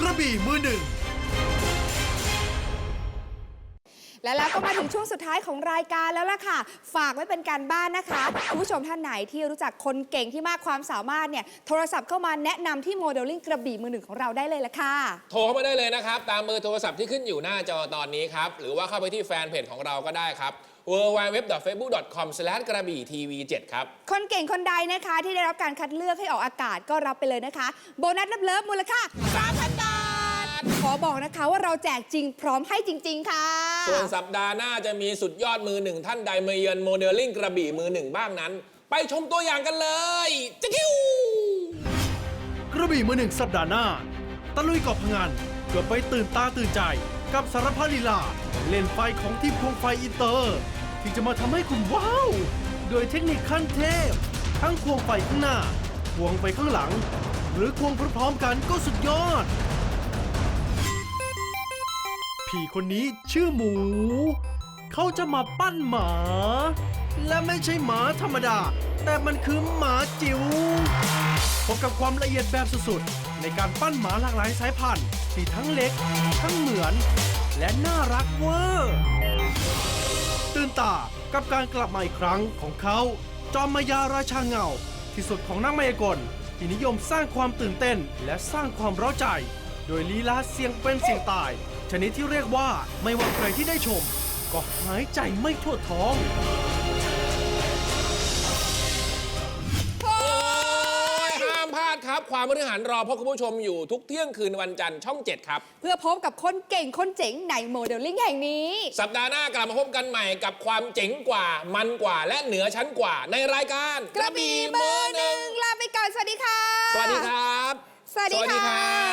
กระบี่มือหนึ่ง และแล้วก็มาถึงช่วงสุดท้ายของรายการแล้วล่ะค่ะ ฝากไว้เป็นการบ้านนะคะคุณผู้ชมท่านไหนที่รู้จักคนเก่งที่มากความสามารถเนี่ยโทรศัพท์เข้ามาแนะนำที่โมเดลลิ่งกระบี่มือหนึ่งของเราได้เลยละค่ะ โทรเข้ามาได้เลยนะครับ ตามเบอร์โทรศัพท์ที่ขึ้นอยู่หน้าจอตอนนี้ครับ หรือว่าเข้าไปที่แฟนเพจของเราก็ได้ครับ www.facebook.com กระบี่ทีวี7ครับ คนเก่งคนใดนะคะ ที่ได้รับการคัดเลือกให้ออกอากาศก็รับไปเลยนะคะ โบนัสเลิฟๆมูลค่า3,000บาท ขอบอกนะคะว่าเราแจกจริงพร้อมให้จริง ๆ ค่ะ ส่วนสัปดาห์หน้าจะมีสุดยอดมือหนึ่งท่านใดมาเยือนโมเดลลิ่งกระบี่มือหนึ่งบ้างนั้น ไปชมตัวอย่างกันเลยจะคิวกระบี่มือหนึ่งสัปดาห์หน้า ตะลุยเกาะพะงันเกือบไปตื่นตาตื่นใจ กับสารพัดลีลาเล่นไฟของทีมควงไฟอินเตอร์ ที่จะมาทำให้คุณว้าวโดยเทคนิคขั้นเทพ ทั้งควงไฟข้างหน้าควงไปข้างหลัง หรือควงพร้อมๆกันก็สุดยอด พี่คนนี้ชื่อหมู เขาจะมาปั้นหมา และไม่ใช่หมาธรรมดา แต่มันคือหมาจิ๋วพบกับความละเอียดแบบสุดๆ ในการปั้นหมาหลากหลายสายพันธุ์ที่ทั้งเล็ก ทั้งเหมือน และน่ารักเวอร์ตื่นตากับการกลับมาอีกครั้งของเขาจอมมายาราชาเงา ที่สุดของนักมายากลที่นิยมสร้างความตื่นเต้นและสร้างความเร้าใจ โดยลีลาเสียงเป็นเสียงตาย ชนิดที่เรียกว่าไม่ว่าใครที่ได้ชม ก็หายใจไม่ทั่วท้อง โอ้ยห้ามพลาดครับ ความบริหารรอพบคุณผู้ชมอยู่ทุกเที่ยงคืนวันจันทร์ช่อง 7 ครับ เพื่อพบกับคนเก่งคนเจ๋งในโมเดลลิ่งแห่งนี้ สัปดาห์หน้ากลับมาพบกันใหม่กับความเจ๋งกว่ามันกว่าและเหนือชั้นกว่าในรายการกระบี่เบอร์หนึ่งลาไปก่อน สวัสดีค่ะ สวัสดีครับ สวัสดีค่ะ